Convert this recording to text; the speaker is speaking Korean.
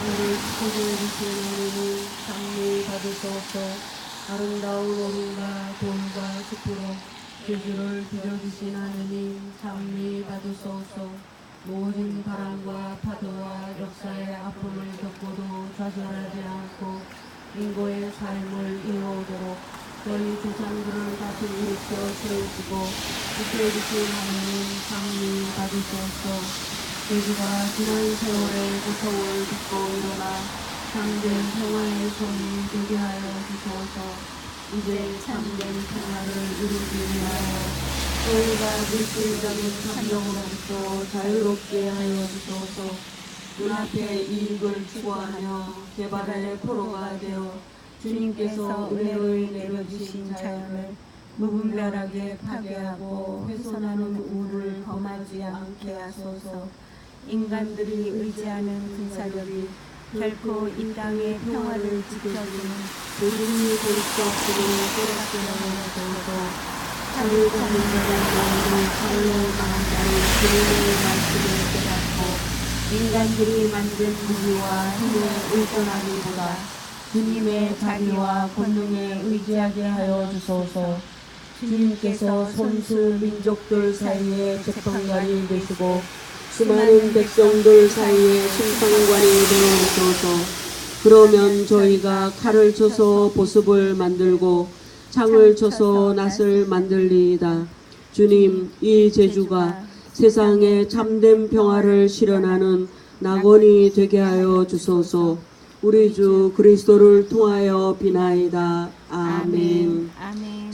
나를 지켜줘 주신 하느님 장미 받으소서 아름다운 오름과 돌과 숲으로 제주를 빚어주신 하느님 장미 받으소서 모든 바람과 파도와 역사의 아픔을 겪고도 좌절하지 않고 인고의 삶을 이루도록 저희 조상들을 다시 일으켜 세우시고 지켜주신 하느님 장미 받으소서 제주가 지난 세월의 고통을 딛고 일어나 참된 평화의 손이 되게 하여 주소서. 이제 참된 평화를 이루기 위하여 저희가 물질적인 참정으로부터 자유롭게 하여 주소서. 눈앞의 이익을 추구하며 개발의 포로가 되어 주님께서 은혜를 내려주신 자연을 무분별하게 파괴하고 훼손하는 우를 범하지 않게 하소서 인간들이 의지하는 군사력이 결코 이 땅의 평화를 지켜주는 모든이 될수 없음을 깨닫게 하여서도 하늘 가는 자의 주님의 말씀을 깨닫고 인간들이 만든 무기와 힘에 의존하기보다 주님의 자비와 권능에 의지하게 하여 주소서. 주님께서 손수 민족들 사이에 재판관이 되시고 수많은 백성들 사이에 심판관이 되어오소서 그러면 저희가 칼을 쳐서 보습을 만들고 창을 쳐서 낫을 만들리이다 주님 이 제주가 세상에 참된 평화를 실현하는 낙원이 되게 하여 주소서 우리 주 그리스도를 통하여 비나이다 아멘. 아멘.